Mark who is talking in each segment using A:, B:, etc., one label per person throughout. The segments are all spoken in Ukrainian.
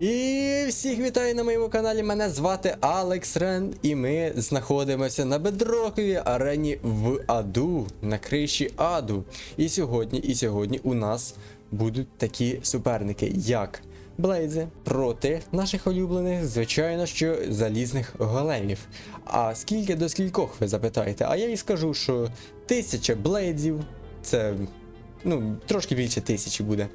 A: І всіх вітаю на моєму каналі. Мене звати Алекс Рен, і ми знаходимося на бедроковій арені в Аду, на криші Аду. І сьогодні, і сьогодні у нас будуть такі суперники, як Блейзи проти наших улюблених, звичайно, що залізних големів. А скільки до скількох ви запитаєте? А я і скажу, що тисяча блейдзів це ну, трошки більше тисячі буде.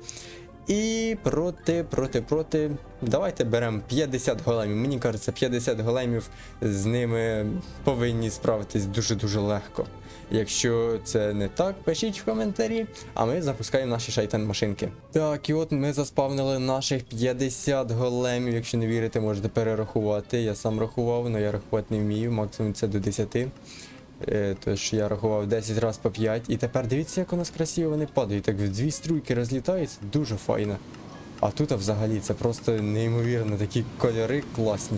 A: І проти, проти, проти. Давайте беремо 50 големів. Мені кажеться, 50 големів з ними повинні справитись дуже-дуже легко. Якщо це не так, пишіть в коментарі, а ми запускаємо наші шайтан машинки. Так, і от ми заспавнили наших 50 големів. Якщо не вірите, можете перерахувати. Я сам рахував, але я рахувати не вмію, максимум це до 10. Е, Тож я рахував 10 разів по 5. І тепер дивіться, як у нас красиво вони падають. Так в дві струйки розлітаються, дуже файно. А тут взагалі це просто неймовірно, такі кольори класні.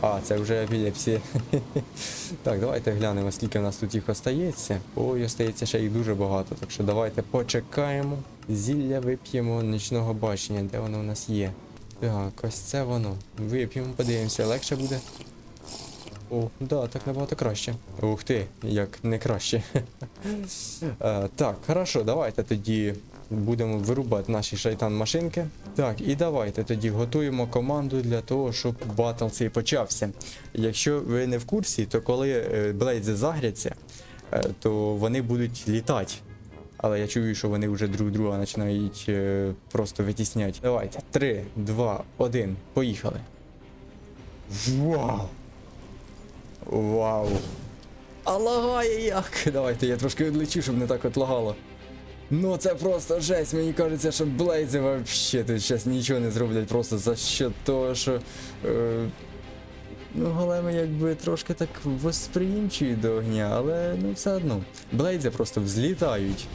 A: А, це вже епілепсія. так, давайте глянемо, скільки в нас тут їх остається. Ой, остається ще їх дуже багато. Так що давайте почекаємо. Зілля вип'ємо нічного бачення, де воно у нас є. Так, ось це воно. Вип'ємо, подивимося, легше буде. О, да, так набагато краще. Ух ти, як не краще. Е, так, хорошо, давайте тоді будемо вирубати наші шайтан машинки. Так, і давайте тоді готуємо команду для того, щоб батл цей почався. Якщо ви не в курсі, то коли е, блейдзи загряться, е, то вони будуть літати. Але я чую, що вони вже друг друга починають просто витісняти. Давайте. 3, 2, 1, поїхали. Вау! Вау. А лагає як? Давайте я трошки відлечу, щоб не так от лагало. Ну це просто жесть, мені кажеться, що Блейзи вообще тут зараз нічого не зроблять просто за що того, що. Е, ну, големи якби трошки так восприємчі до огня, але ну все одно. Блейзи просто взлітають.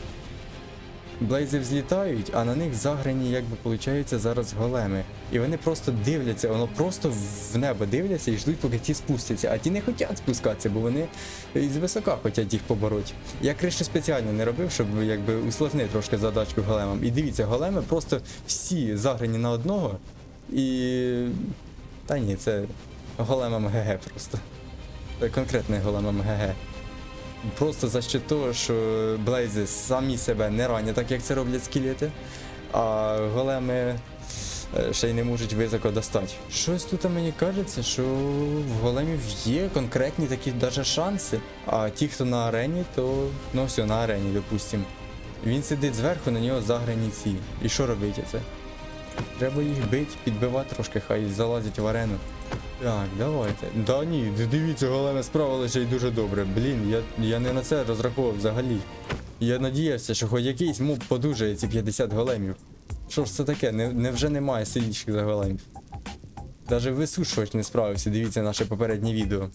A: Блейзи взлітають, а на них заграні, якби виходить, зараз големи. І вони просто дивляться, воно просто в небо дивляться і ждуть, поки ті спустяться. А ті не хочуть спускатися, бо вони із висока хочуть їх побороти. Я кришу спеціально не робив, щоб якби усложнити трошки задачку големам. І дивіться, големи просто всі заграні на одного. І. Та ні, це големам ГГ просто. Конкретний големам ГГ. Просто за що того, що блейзи самі себе не ранять, так як це роблять скелети, а големи е, ще й не можуть високо достати. Щось тут мені кажеться, що в големів є конкретні такі даже шанси. А ті, хто на арені, то ну все, на арені, допустим. Він сидить зверху, на нього заграні ці. І що робити це? Треба їх бити, підбивати трошки, хай залазять в арену. Так, давайте. Да ні, дивіться, големи справилися й дуже добре. Блін, я, я не на це розраховував взагалі. Я надіявся, що хоч якийсь моб подужає ці 50 големів. Що ж це таке? Не, невже немає сильніших за големів? Даже висушувач не справився, дивіться наше попереднє відео.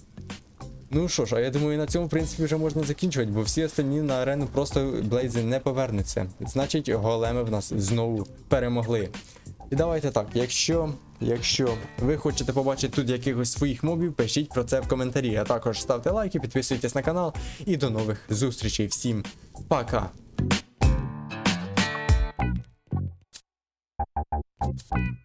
A: Ну що ж, а я думаю, на цьому в принципі вже можна закінчувати, бо всі остальні на арену просто блейзи не повернуться. Значить, големи в нас знову перемогли. І давайте так, якщо, Якщо ви хочете побачити тут якихось своїх мобів, пишіть про це в коментарі. А також ставте лайки, підписуйтесь на канал і до нових зустрічей. Всім пока! Thank you.